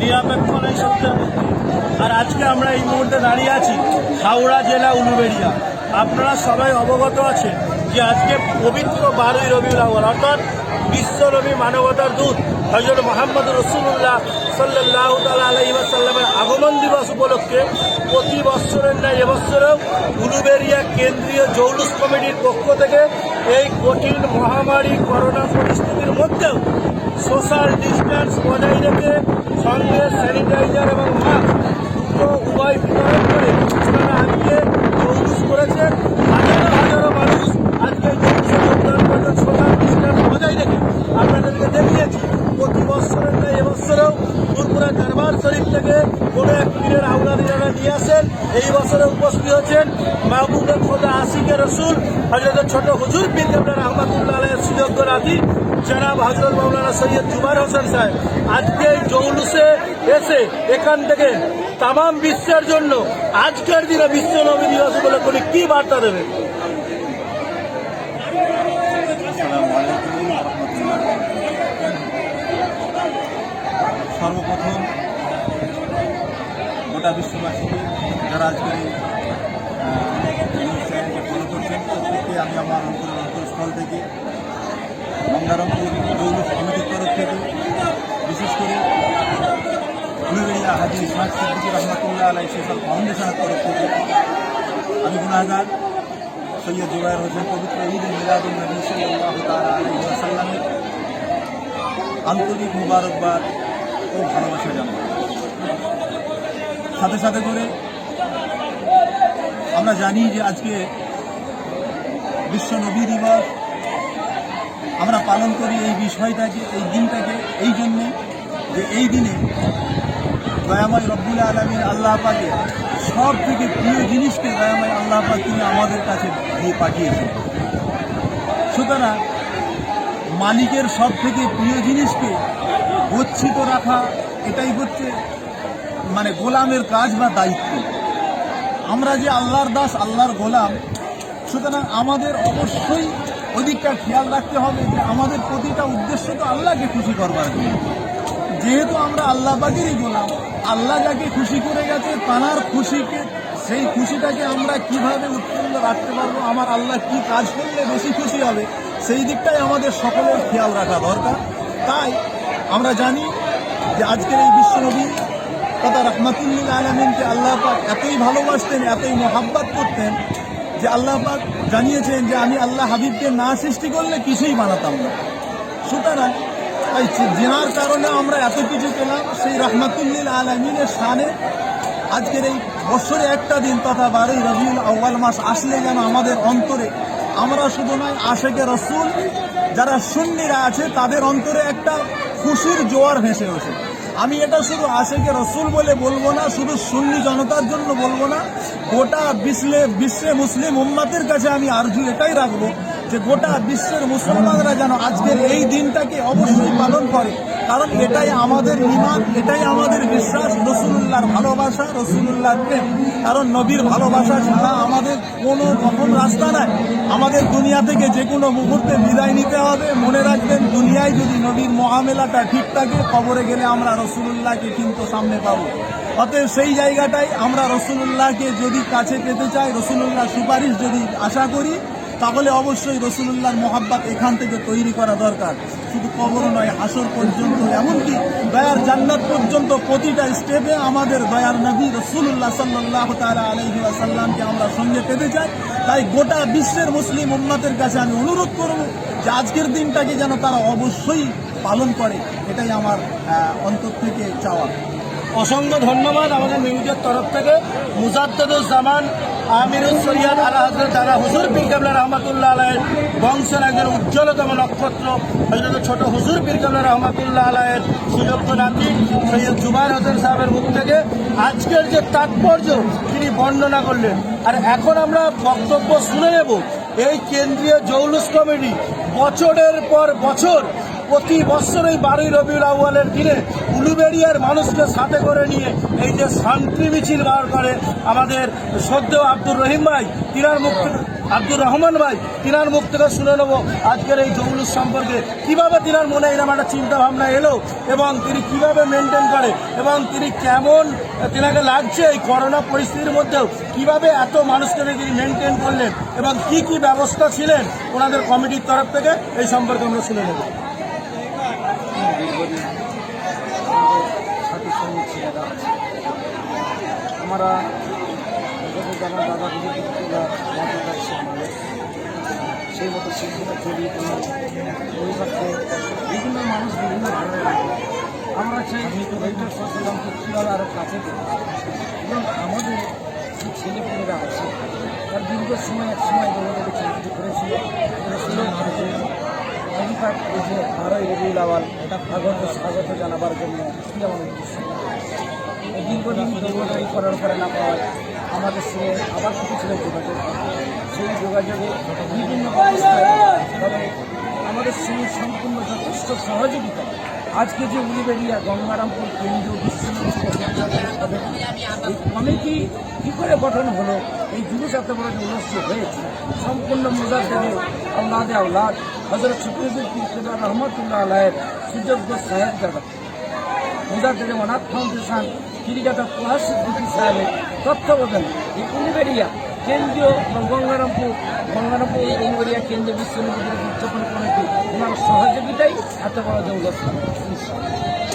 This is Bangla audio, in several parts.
নিরপেক্ষ নেই সত্যের আর আজকে আমরা এই মুহূর্তে দাঁড়িয়ে আছি হাওড়া জেলা উলুবেড়িয়া আপনারা সবাই অবগত আছেন যে আজকে পবিত্র বারোই রবিউল আউয়াল, অর্থাৎ বিশ্ব নবী মানবতার দূত হজরত মোহাম্মদ রসুল্লাহ সাল্লাহ তালা আলহিমাসাল্লামের আগমন দিবস উপলক্ষে প্রতি বৎসরের ন্যায় এবছরেও উলুবেরিয়া কেন্দ্রীয় জৌলুস কমিটির পক্ষ থেকে এই কঠিন মহামারী করোনা পরিস্থিতির মধ্যেও সোশ্যাল ডিস্টেন্স বজায় রেখে সঙ্গে স্যানিটাইজার এবং মাস্ক দুটো বিতরণ করে তারা আজকে জৌলুস করেছে। হাজারো হাজারো মানুষ আজকে জৌলুসে যোগদান করেছেন সোশ্যাল ডিস্টেন্স বজায় রেখে আপনাদেরকে দেখিয়েছি, প্রতি বছরের নয় এবছরেও ফুরপুরা কারবার শরীফ থেকে কোনো এক পীরের নিয়ে আসেন। এই বছরে উপস্থিত হচ্ছেন মাহবুবের খোদা আশিকে রসুল হজরতের ছোট হুজুর কেবলা রহমাতুল্লাহ আলের সুযোগ্য রাধি জনাব হজরত মৌলানা সৈয়দ জুবার হোসেন সাহেব। আজকে জৌলুসে এসে এখান থেকে তামাম বিশ্বের জন্য আজকের দিনে বিশ্ব নবী দিবস উপলক্ষে উনি কি বার্তা দেবেন? সর্বপ্রথম গোটা বিশ্ববাসীকে যারা আজকে নিউজ চ্যানেলকে ফলো করছেন, প্রত্যেককে আমি আমার অন্তরের অন্তরস্থল থেকে গঙ্গারমপুর জৌলুস কমিটির তরফ থেকে বিশেষ করে উলুবেড়িয়া হাজি ইসমাক সিদ্দিকী রহমতুল্লাহ আলাই সোশ্যাল ফাউন্ডেশনের তরফ থেকে আমি গুণাগার সৈয়দ জুবাইর হোসেন পবিত্র ঈদ মিলাদুল নবী সাল্লাহ তাআলা আলাইহি ওয়াসাল্লামের আন্তরিক মুবারকবাদ ও ভালোবাসা জানাই। সাথে সাথে করে। আমরা জানি যে আজকে বিশ্ব নবী দিবস। আমরা পালন করি এই বিষয়টাকে, এই দিনটাকে, এই জন্যে যে এই দিনে দয়াময় রব্বুল আলমীর আল্লাহ পাকে সব থেকে প্রিয় জিনিসকে দয়াময় আল্লাহ পাক তিনি আমাদের কাছে দিয়ে পাঠিয়েছেন। সুতরাং মালিকের সব থেকে প্রিয় জিনিসকে গচ্ছিত রাখা, এটাই হচ্ছে মানে গোলামের কাজ বা দায়িত্ব। আমরা যে আল্লাহর দাস, আল্লাহর গোলাম, সুতরাং আমাদের অবশ্যই ওদিকটা খেয়াল রাখতে হবে যে আমাদের প্রতিটা উদ্দেশ্য তো আল্লাহকে খুশি করবার যেহেতু আমরা আল্লাহ পাকেরই গোলাম, আল্লাহ যাকে খুশি করে গেছে তানার খুশিকে, সেই খুশিটাকে আমরা কীভাবে উৎপন্ন রাখতে পারব, আমার আল্লাহ কি কাজ করলে বেশি খুশি হবে, সেই দিকটাই আমাদের সকলের খেয়াল রাখা দরকার। তাই আমরা জানি যে আজকের এই বিশ্বনবী তথা রহমাতুল্লিল আলমিনকে আল্লাহ পাক এতই ভালোবাসতেন, এতই মোহাব্বত করতেন যে আল্লাহ পাক জানিয়েছেন যে আমি আল্লাহ হাবিবকে না সৃষ্টি করলে কিছুই বানাতাম না। সুতরাং তাই জেনার কারণে আমরা এত কিছু পেলাম, সেই রহমাতুল্লিল আলমিনের শানে আজকের এই বছরে একটা দিন তথা বারোই রবিউল আউ্বাল মাস আসলে যেন আমাদের অন্তরে, আমরা শুধু নয় আশেকে রসুল যারা সুন্নিরা আছে, তাদের অন্তরে একটা খুশির জোয়ার ভেসে ওঠে। আমি এটা শুধু আশেকে রসুল বলে বলব না, শুধু সুন্নি জনতার জন্য বলব না, গোটা বিশ্বে বিশ্বে মুসলিম উম্মাতের কাছে আমি আরজু এটাই রাখব যে গোটা বিশ্বের মুসলমানরা যেন আজকের এই দিনটাকে অবশ্যই পালন করে। কারণ এটাই আমাদের ইমান এটাই আমাদের বিশ্বাস রসুল্লাহর ভালোবাসা রসুল্লাহর প্রেম। কারণ নবীর ভালোবাসা ছাড়া আমাদের কোনো কখন রাস্তা নাই। আমাদের দুনিয়া থেকে যে কোনো মুহূর্তে বিদায় নিতে হবে। মনে রাখবেন, দুনিয়ায় যদি নবীর মহামেলাটা ঠিক থাকে, কবরে গেলে আমরা রসুল্লাহকে কিন্তু সামনে পাবো। অতএব সেই জায়গাটাই আমরা রসুল্লাহকে যদি কাছে পেতে চাই রসুল্লাহ সুপারিশ যদি আশা করি তাহলে অবশ্যই রসুল্লাহর মোহাব্বত এখান থেকে তৈরি করা দরকার। শুধু কবর নয় হাসর পর্যন্ত, এমনকি দয়ার জান্নাত পর্যন্ত প্রতিটা স্টেপে আমাদের দয়ার নবী রসুল্লাহ সাল্লাহ তালা আলহি আসাল্লামকে আমরা সঙ্গে পেতে চাই। তাই গোটা বিশ্বের মুসলিম উম্মাতের কাছে আমি অনুরোধ করব যে আজকের দিনটাকে যেন তারা অবশ্যই পালন করে। এটাই আমার অন্তর থেকে চাওয়া। অসংখ্য ধন্যবাদ আমাদের নিউজের তরফ থেকে। মুজাদ্দুজ্জামান আমিরুল সৈয়দ আলা হজরত আলা হুজুর পীর কাবলা রহমাতুল্লাহ আলাহের বংশের একজন উজ্জ্বলতম নক্ষত্র হজরত ছোট হুজুর পীর কাবলা রহমাতুল্লাহ আলাহের সুযোগ্য নাতি সৈয়দ জুবাইর হোসেন সাহেবের মুখ থেকে আজকের যে তাৎপর্য তিনি বর্ণনা করলেন। আর এখন আমরা বক্তব্য শুনে নেব। এই কেন্দ্রীয় জৌলুস কমিটি বছরের পর বছর প্রতি বছর এই বারোই রবিউল আউ্বালের দিনে উলুবেড়িয়ার মানুষকে সাথে করে নিয়ে এই যে শান্তি মিছিল বার করে আমাদের সদ্য আব্দুর রহিম ভাই, তিনার মুখ আব্দুর রহমান ভাই, তিনার মুখ থেকে শুনে নেব আজকের এই জৌলুস সম্পর্কে। কীভাবে তিনার মনে এরকম একটা চিন্তা ভাবনা এলো এবং তিনি কীভাবে মেনটেন করে এবং তিনি কেমন তিনাকে লাগছে এই করোনা পরিস্থিতির মধ্যেও? কীভাবে এত মানুষকে তিনি মেনটেন করলেন এবং কি কি ব্যবস্থা ছিলেন? ওনাদের কমিটির তরফ থেকে এই সম্পর্কে আমরা শুনে নেব সাথী সৈনিক ছেলেরা আছে আমরা আমাদের। সেই মতো শিল্পীরা চলি কোনো বিভিন্ন মানুষ বিভিন্ন ধরনের। আমরা চাই এইটার সচেতনকে কীভাবে আরও কাছে এবং আমাদের যে ছেলেপুলেরা আছে, তার দীর্ঘ সময় এক সময় দৌড়াদৌড়ি চাকরি করেছিল তারা ছিল ভারতীয় অধিকার যে আওয়াল এটা স্বাগত জানাবার জন্য আমার উদ্দেশ্য? এই দীর্ঘদিন করার পরে না পাওয়ায় আমাদের সঙ্গে আবার কিছু ছিল যোগাযোগ সেই যোগাযোগে বিভিন্ন আমাদের সঙ্গে সম্পূর্ণ যথেষ্ট সহযোগিতা। আজকে যে উলিবেড়িয়া, গঙ্গারামপুর কেন্দ্রীয় বিশ্ববিদ্যালয় কমিটি কী করে গঠন হলো, এই এত বড় যে অনুষ্ঠিত হয়েছে, সম্পূর্ণ মুজাদ্দেদের আল্লাদে আল্লাদ হজরত শফিউদ্দিন রহমতুল্লাহ আলাহের সুযোগ্য সাহেব দাদা মুজাদ্দেদে অনাথ ফাউন্ডেশন কিরিকাটা প্লাস দুটি সাহেবের তত্ত্বাবধানে এই উলিবেড়িয়া কেন্দ্রীয় গঙ্গারামপুর গঙ্গারামপুর উলিবেড়িয়া কেন্দ্রীয় বিশ্ববিদ্যালয়ের উদযাপন কমিটি ওনার সহযোগিতাই এত বড় জৌলত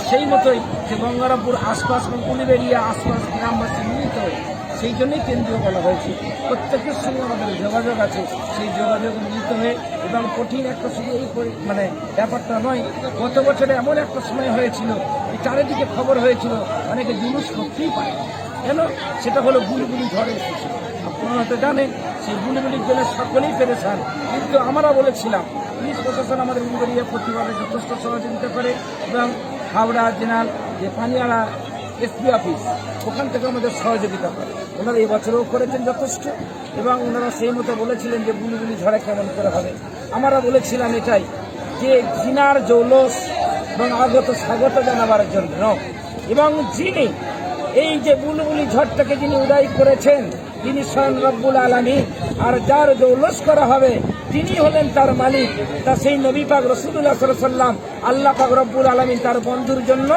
সেই মতোই যে গঙ্গারামপুর আশপাশ এবং উলিবেড়িয়া আশপাশ গ্রামবাসী মিলিত সেই জন্যই কেন্দ্রীয় বলা হয়েছে। প্রত্যেকের সঙ্গে আমাদের যোগাযোগ আছে। সেই যোগাযোগ মিলিত হয়ে এবং কঠিন একটা শুধু এই মানে ব্যাপারটা নয়। গত বছরে এমন একটা সময় হয়েছিল চারিদিকে খবর হয়েছিল, অনেকে জুলুস করতেই পারে কেন? সেটা হলো বুলবুলি ঝড়ে এসেছিল আপনারা হয়তো জানেন, সেই বুলবুলির জন্য সকলেই পেরেছেন কিন্তু আমরা বলেছিলাম, পুলিশ প্রশাসন আমাদের উলবেরিয়া প্রতিবাদে যথেষ্ট সহযোগিতা করে এবং হাওড়া জেনারেল যে পানিয়ালা এসপি অফিস, ওখান থেকে আমাদের সহযোগিতা করে। ওনারা এই বছরও করেছেন যথেষ্ট, এবং ওনারা সেই মতো বলেছিলেন যে বুলিবুলি ঝড়ে কেমন করে হবে। আমরা বলেছিলাম এটাই, যে জিনার জৌলস এবং আগত স্বাগত জানাবার জন্য। এবং যিনি এই যে বুলবুলি ঝড়টাকে যিনি উদয় করেছেন, তিনি স্বয়ং রব্বুল আলমী আর যার জৌলস করা হবে, তিনি হলেন তার মালিক। তা সেই নবী পাক রসুল্লাহ সাল্লাম আল্লাহ পাক রব্বুল আলমী তার বন্ধুর জন্য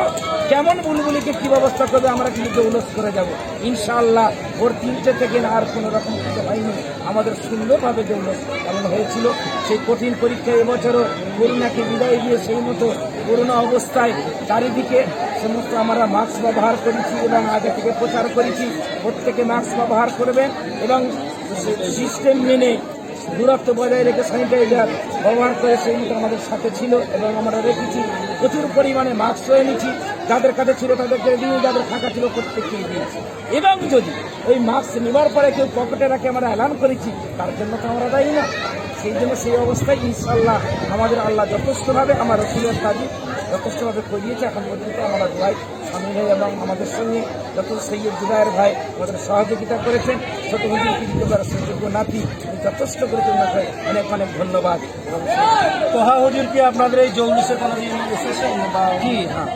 কেমন বুলবুলিকে কি ব্যবস্থা করবে আমরা কিন্তু জৌলস করে যাব। ইনশাআল্লাহ ওর তিনটে থেকে আর কোনো রকম কিছু হয়নি। আমাদের সুন্দরভাবে জৌলস পালন হয়েছিল, সেই কঠিন পরীক্ষায় এবছরও করোনাকে বিদায় দিয়ে সেই মতো করোনা অবস্থায় চারিদিকে সমস্ত আমরা মাস্ক ব্যবহার করেছি এবং আগে থেকে প্রচার করেছি, প্রত্যেকে মাস্ক ব্যবহার করবেন এবং সিস্টেম মেনে দূরত্ব বজায় রেখে স্যানিটাইজার ব্যবহার করে সেই মতো আমাদের সাথে ছিল এবং আমরা রেখেছি। প্রচুর পরিমাণে মাস্ক এনেছি যাদের কাছে ছিল তাদেরকে দিয়ে, যাদের ফাঁকা ছিল প্রত্যেককে দিয়েছি। এবং যদি ওই মাস্ক নেবার পরে কেউ পকেটে রাখে, আমরা এলান করেছি, তার জন্য তো আমরা দায়ী না। সেই জন্য সেই অবস্থায় ইনশাল্লাহ আমাদের আল্লাহ যথেষ্টভাবে, আমার রসুলের কাজে যথেষ্টভাবে করিয়েছে এখন পর্যন্ত আমরা দোয়াই ভাই এবং আমাদের সঙ্গে যত সৈয়দ জুবায়ের ভাই আমাদের সহযোগিতা করেছেন। ছোট হুজুর কৃতজ্ঞতার সুযোগ্য নাতি যথেষ্ট করেছেন ওনাকে অনেক অনেক ধন্যবাদ। তোহা হুজুর কি আপনাদের এই জৌলুসে কোনোদিন এসেছেন বা জি হ্যাঁ।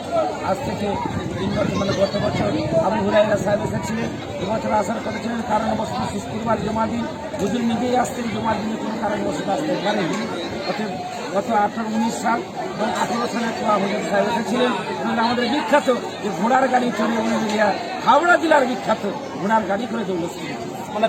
আজ থেকে তিন বছর মানে গত বছর আবু হুরাইরা সাহেব এসেছিলেন এবছর আসার কথা ছিলেন কারণবশত শুক্রবার জমা দিন। হুজুর নিজেই আসতেন জমা দিনে কোনো কারণবশত আসতে পারেনি অতএব গত আঠারো উনিশ সাল এবং আঠেরো সালে তোয়া হুজুর সাহেব এসেছিলেন। আমাদের বিখ্যাত যে ঘোড়ার গাড়ি চড়ে উনি হাওড়া জেলার বিখ্যাত ঘোড়ার গাড়ি করে দৌড়ছিল মানে